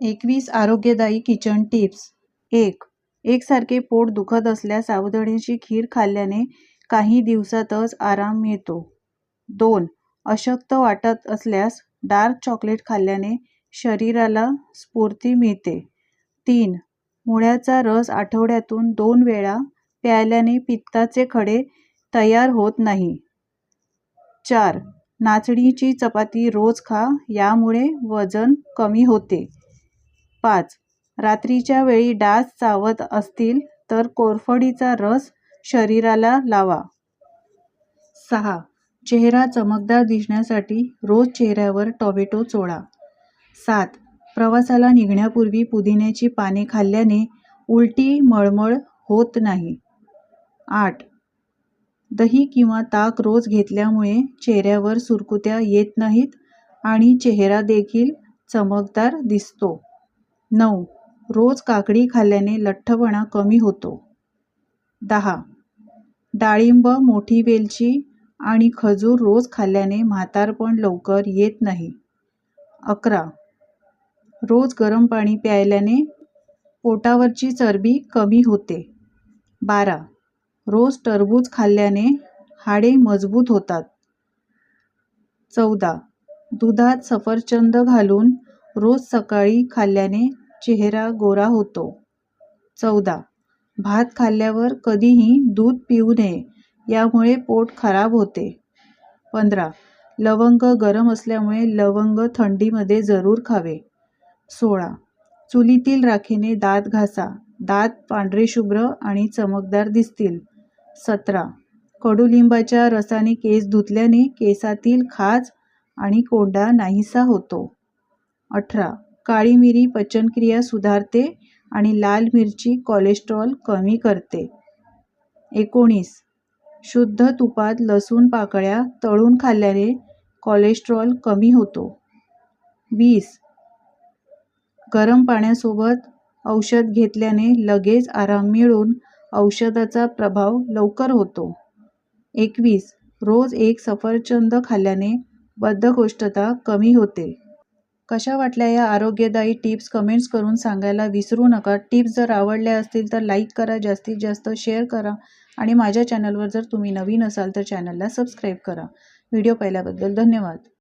एकवीस आरोग्यदायी kitchen tips. एक एकसारखे पोट दुखत असल्यास साबुदाण्याची खीर खाल्ल्याने काही दिवसातच आराम मिळतो. दोन अशक्त वाटत असल्यास डार्क चॉकलेट खाल्ल्याने शरीराला स्फूर्ती मिळते. तीन मुळ्याचा रस आठवड्यातून दोन वेळा प्यायल्याने पित्ताचे खडे तयार होत नाही. चार नाचणीची चपाती रोज खा यामुळे वजन कमी होते. पाच. रात्रीच्या वेळी डास चावत असतील तर कोरफडीचा रस शरीराला लावा. सहा. चेहरा चमकदार दिसण्यासाठी रोज चेहऱ्यावर टोमॅटो चोळा. सात. प्रवासाला निघण्यापूर्वी पुदिन्याची पाने खाल्ल्याने उलटी मळमळ होत नाही. आठ. दही किंवा ताक रोज घेतल्यामुळे चेहऱ्यावर सुरकुत्या येत नाहीत आणि चेहरा देखील चमकदार दिसतो. नऊ. रोज काकडी खाल्ल्याने लठ्ठपणा कमी होतो. दहा. डाळिंब मोठी वेलची आणि खजूर रोज खाल्ल्याने म्हातारपण लवकर येत नाही. अकरा. रोज गरम पाणी प्यायल्याने पोटावरची चरबी कमी होते. बारा. रोज टरबूज खाल्ल्याने हाडे मजबूत होतात. चौदा. दुधात सफरचंद घालून रोज सकाळी खाल्ल्याने चेहरा गोरा होतो. चौदा. भात खाल्ल्यावर कधीही दूध पिऊ नये यामुळे पोट खराब होते. पंधरा. लवंग गरम असल्यामुळे लवंग थंडीमध्ये जरूर खावे. सोळा. चुलीतील राखेने दात घासा. दात पांढरे शुभ्र आणि चमकदार दिसतील. सतरा. कडुलिंबाच्या रसाने केस धुतल्याने केसातील खाज आणि कोंडा नाहीसा होतो. अठरा. काळी मिरी पचनक्रिया सुधारते आणि लाल मिरची कोलेस्ट्रॉल कमी करते. एकोणीस. शुद्ध तुपात लसूण पाकळ्या तळून खाल्ल्याने कोलेस्ट्रॉल कमी होतो. वीस. गरम पाण्यासोबत औषध घेतल्याने लगेच आराम मिळून औषधाचा प्रभाव लवकर होतो. एकवीस. रोज एक सफरचंद खाल्ल्याने बद्धकोष्ठता कमी होते. कशा वाटल्या या आरोग्यदायी टिप्स कमेंट्स करून सांगायला विसरू नका. टिप्स जर आवडल्या असतील तर लाईक करा जास्तीत जास्त शेअर करा आणि माझ्या चॅनलवर जर तुम्ही नवीन असाल तर चॅनलला सबस्क्राईब करा. व्हिडिओ पाहिल्याबद्दल धन्यवाद.